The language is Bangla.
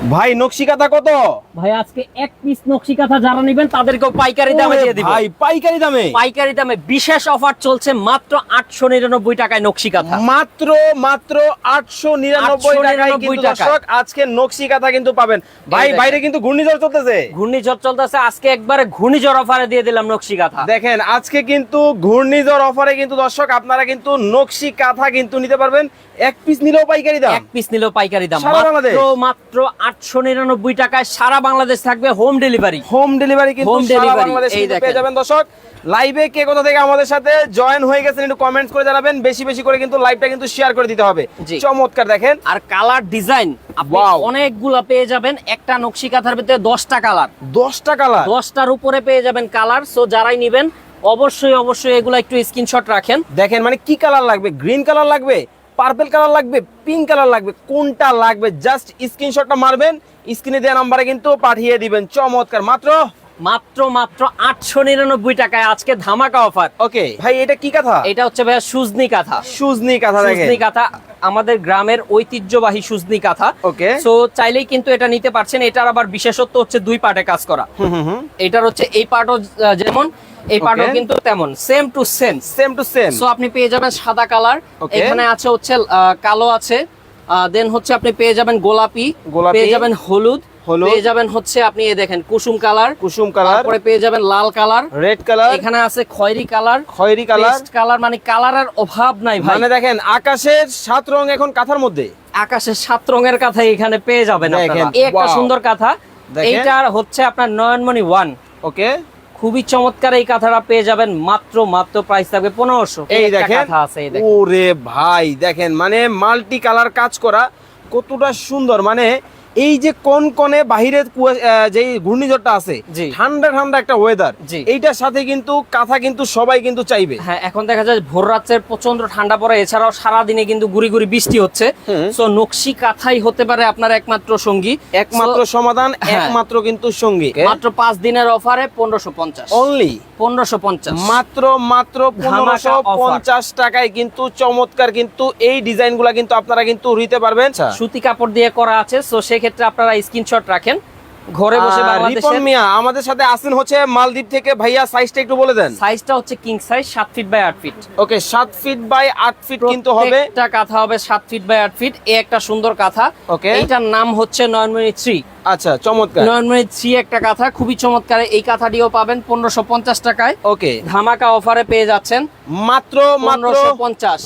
ভাই নকশি কাঁথা কত? ভাই আজকে এক পিস নকশি কাঁথা যারা নেবেন তাদেরকেও পাইকারি দামে দিয়ে দিব। ভাই পাইকারি দামে? পাইকারি দামে বিশেষ অফার চলছে মাত্র আটশো নিরানব্বই টাকায় নকশি কাঁথা মাত্র মাত্র আটশো নিরানব্বই টাকায় কিন্তু দর্শক আজকে নকশি কাঁথা কিন্তু পাবেন। ভাই বাইরে কিন্তু ঘূর্ণিঝড় চলতেছে। ঘূর্ণিঝড় চলতেছে আজকে একবারে ঘূর্ণিঝড় অফারে দিয়ে দিলাম নকশি কাঁথা দেখেন আজকে কিন্তু ঘূর্ণিঝড় অফারে কিন্তু দর্শক আপনারা কিন্তু নকশি কাঁথা কিন্তু নিতে পারবেন। এক পিস নিলেও পাইকারি দাম। এক পিস নিলেও পাইকারি দাম। মাত্র মাত্র আটশো নিরানব্বই টাকায় সারা বাংলাদেশ থাকবে হোম ডেলিভারি হোম ডেলিভারি কিন্তু Home সারা এই পেয়ে যাবেন। দর্শক লাইভে কে কোথা থেকে আমাদের সাথে জয়েন হয়ে গেছেন একটু কমেন্টস করে জানাবেন। বেশি বেশি করে কিন্তু লাইভটা কিন্তু শেয়ার করে দিতে হবে। চমৎকার দেখেন। আর কালার ডিজাইন অনেকগুলা পেয়ে যাবেন। একটা নকশি কাঁথার ভিতরে দশটা কালার দশটা কালার দশটার উপরে পেয়ে যাবেন কালার সো যারাই নিবেন অবশ্যই অবশ্যই এগুলো একটু স্ক্রিনশট রাখেন। দেখেন মানে কি কালার লাগবে? গ্রিন কালার লাগবে? পার্পল কালার লাগবে পিঙ্ক কালার লাগবে কোনটা লাগবে জাস্ট স্ক্রিনশটটা মারবেন স্ক্রিনে দেওয়া নাম্বারে কিন্তু পাঠিয়ে দিবেন চমৎকার। মাত্র? মাত্র মাত্র আটশো নিরানব্বই টাকায় আজকে ধামাকা অফার। ওকে ভাই এটা কি কথা? এটা হচ্ছে ভাইয়া সুজনি কাঁথা। সুজনি কাঁথা সুজনি কাঁথা আমাদের গ্রামের ঐতিহ্যবাহী সুজনি কাঁথা। ওকে। সো চাইলেই কিন্তু এটা নিতে পারছেন এটার আবার বিশেষত্ব হচ্ছে দুই পার্টে কাজ করা। এটার হচ্ছে এই পার্টও যেমন এই Okay. কিন্তু তেমন same to same same to same so আপনি পেয়ে যাবেন সাদা কালার এখানে আছে হচ্ছে কালো আছে। দেন হচ্ছে আপনি পেয়ে যাবেন গোলাপি। পেয়ে যাবেন হলুদ। পেয়ে যাবেন হচ্ছে আপনি এই দেখেন কুসুম কালার কুসুম কালার তারপরে পেয়ে যাবেন লাল কালার রেড কালার এখানে আছে খয়েরি কালার খয়েরি কালার কালার মানে কালারের অভাব নাই ভাই। মানে দেখেন আকাশের সাত রং এখন কাঁথার মধ্যে। আকাশের সাত রঙের কথা এখানে পেয়ে যাবেন আপনারা। একটা সুন্দর কাঁথা। এইটার হচ্ছে আপনার নয়নমণি ওয়ান ওকে খুবই চমৎকার এই কাঁথাটা পেয়ে যাবেন মাত্র মাত্র প্রাইস থাকবে পনেরোশো। এই দেখেন? আছে ওরে ভাই দেখেন মানে মাল্টি কালার কাজ করা কতটা সুন্দর মানে এই যে কোন কোনে বাহিরে কুয়া- আহ, যে ঘূর্ণিঝড়টা আছে ঠান্ডা ঠান্ডা একটা ওয়েদার এইটার সাথে কিন্তু কাঁথা কিন্তু সবাই কিন্তু চাইবে। হ্যাঁ এখন দেখা যায় ভোর রাত্রের প্রচণ্ড ঠান্ডা পড়ে এছাড়াও সারা দিনে কিন্তু গুড়ি গুড়ি বৃষ্টি হচ্ছে। সো নকশি কাঁথাই হতে পারে আপনার একমাত্র সঙ্গী। একমাত্র সমাধান হ্যাঁ। একমাত্র কিন্তু সঙ্গী। মাত্র পাঁচ দিনের অফারে পনেরোশো পঞ্চাশ। অনলি পনেরোশো পঞ্চাশ। মাত্র মাত্র পনেরোশো পঞ্চাশ টাকায় কিন্তু চমৎকার কিন্তু এই ডিজাইনগুলা কিন্তু আপনারা কিন্তু নিতে পারবেন। সুতি কাপড় দিয়ে করা আছে। সো সেক্ষেত্রে আপনারা স্ক্রিনশট রাখেন। ঘরে বসে বাংলাদেশের মিয়া আমাদের সাথে আসেন হচ্ছে মালদ্বীপ থেকে। ভাইয়া সাইজটা একটু বলে দেন। সাইজটা হচ্ছে কিং সাইজ সাত ফিট বাই আট ফিট ওকে সাত ফিট বাই আট ফিট কিন্তু হবে। প্রত্যেকটা কাঁথা হবে সাত ফিট বাই আট ফিট এই একটা সুন্দর কাঁথা। Okay. এইটার নাম হচ্ছে নয়নমণি থ্রি আচ্ছা চমৎকার। নয়নমণি থ্রি একটা কাঁথা খুবই চমৎকার। এই কাঁথাটিও পাবেন পনেরোশো পঞ্চাশ টাকায়। ওকে ধামাকা অফারে পেয়ে যাচ্ছেন। মাত্র মাত্র পনেরোশো পঞ্চাশ।